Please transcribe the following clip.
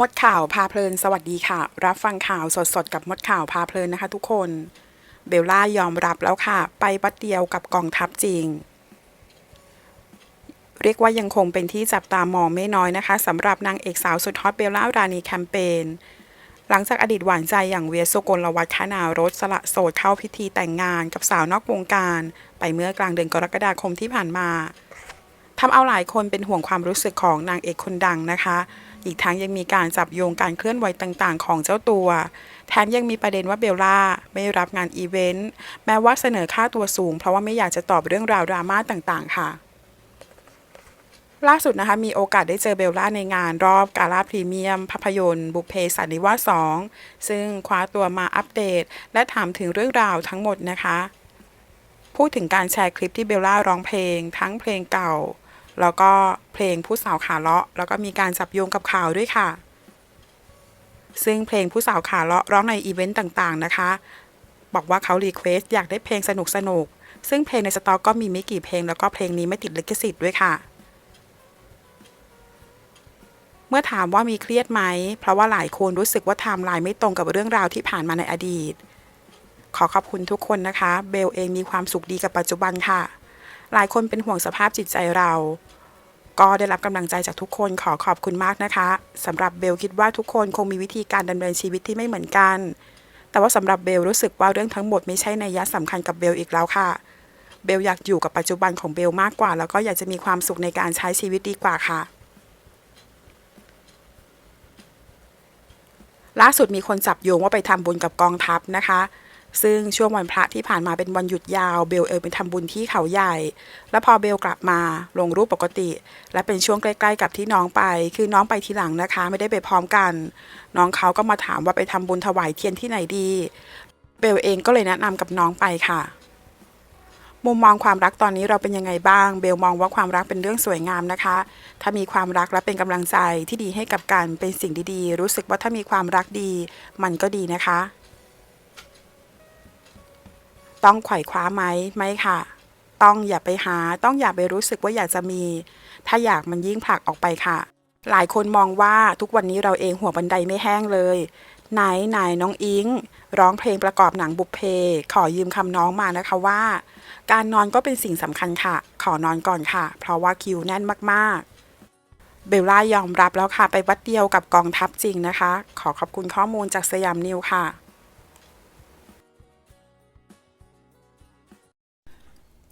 มดข่าวพาเพลิน สวัสดีค่ะ รับฟังข่าวสดๆ กับมดข่าวพาเพลินนะคะทุกคน เบลล่ายอมรับแล้วค่ะ ไปวัดเดียวกับกองทัพจริง เรียกว่ายังคงเป็นที่จับตามองไม่น้อยนะคะสำหรับนางเอกสาวสุดฮอตเบลล่ารานีแคมเปญหลังจากอดีตหวานใจอย่างเวียสุกลวัฒนารสสละโสดเข้าพิธีแต่งงานกับสาวนอกวงการ ไปเมื่อกลางเดือนกรกฎาคมที่ผ่านมาทำเอาหลายคนเป็นห่วงความรู้สึกของนางเอกคนดังนะคะ อีกทั้งยังมีการจับโยงการเคลื่อนไหวต่างๆ ของเจ้าตัว แถมยังมีประเด็นว่าเบลล่าไม่รับงานอีเวนต์ แม้ว่าเสนอค่าตัวสูง เพราะว่าไม่อยากจะตอบเรื่องราวดราม่าต่างๆ ค่ะล่าสุดนะคะมีโอกาสได้เจอเบลล่าในงานรอบกาลาพรีเมียม ภาพยนตร์บุพเพสันนิวาส2ซึ่งคว้าตัวมาอัปเดต และถามถึงเรื่องราวทั้งหมดนะคะ พูดถึงการแชร์คลิปที่เบลล่าร้องเพลง ทั้งเพลงเก่า แล้วก็เพลงผู้สาวขาเลาะ แล้วก็มีการจับโยงกับข่าวด้วยค่ะ ซึ่งเพลงผู้สาวขาเลาะร้องในอีเวนต์ต่างๆนะคะ บอกว่าเขารีเควสอยากได้เพลงสนุกๆซึ่งเพลงในสต็อกก็มีไม่กี่เพลงแล้วก็เพลงนี้ไม่ติดลิขสิทธิ์ด้วยค่ะ เมื่อถามว่ามีเครียดไหม เพราะว่าหลายคนรู้สึกว่าไทม์ไลน์ไม่ตรงกับเรื่องราวที่ผ่านมาในอดีต ขอขอบคุณทุกคนนะคะ เบลเองมีความสุขดีกับปัจจุบันค่ะ หลายคนเป็นห่วงสภาพจิตใจเรา ก็ได้รับกำลังใจจากทุกคนขอขอบคุณมากนะคะสำหรับเบลคิดว่าทุกคนคงมีวิธีการดำเนินชีวิตที่ไม่เหมือนกัน แต่ว่าสำหรับเบลรู้สึกว่าเรื่องทั้งหมดไม่ใช่ในยะสำคัญกับเบลอีกแล้วค่ะ เบลอยากอยู่กับปัจจุบันของเบลมากกว่า แล้วก็อยากจะมีความสุขในการใช้ชีวิตดีกว่าค่ะล่าสุดมีคนจับโยงว่าไปทำบุญกับกองทัพนะคะ ซึ่งช่วงวันพระที่ผ่านมาเป็นวันหยุดยาวเบลเออไปทำบุญที่เขาใหญ่ แล้วพอเบลกลับมาลงรูปปกติ และเป็นช่วงใกล้ๆกับที่น้องไป คือน้องไปทีหลังนะคะ ไม่ได้ไปพร้อมกัน น้องเขาก็มาถามว่าไปทำบุญถวายเทียนที่ไหนดี เบลเองก็เลยแนะนำกับน้องไปค่ะมุมมองความรักตอนนี้เราเป็นยังไงบ้าง เบลมองว่าความรักเป็นเรื่องสวยงามนะคะ ถ้ามีความรักและเป็นกำลังใจที่ดีให้กับกันเป็นสิ่งดีๆ รู้สึกว่าถ้ามีความรักดี มันก็ดีนะคะ ต้องไขว่คว้าไหมไม่ค่ะ ต้องอย่าไปหาต้องอย่าไปรู้สึกว่าอยากจะมี ถ้าอยากมันยิ่งผลักออกไปค่ะ หลายคนมองว่าทุกวันนี้เราเองหัวบันไดไม่แห้งเลย ไหนไหนน้องอิง ร้องเพลงประกอบหนังบุพเพ ขอยืมคำน้องมานะคะว่า การนอนก็เป็นสิ่งสำคัญค่ะ ขอนอนก่อนค่ะ เพราะว่าคิวแน่นมากๆเบลล่ายอมรับแล้วค่ะ ไปวัดเดียวกับกองทัพจริงนะคะ ขอขอบคุณข้อมูลจากสยามนิวค่ะ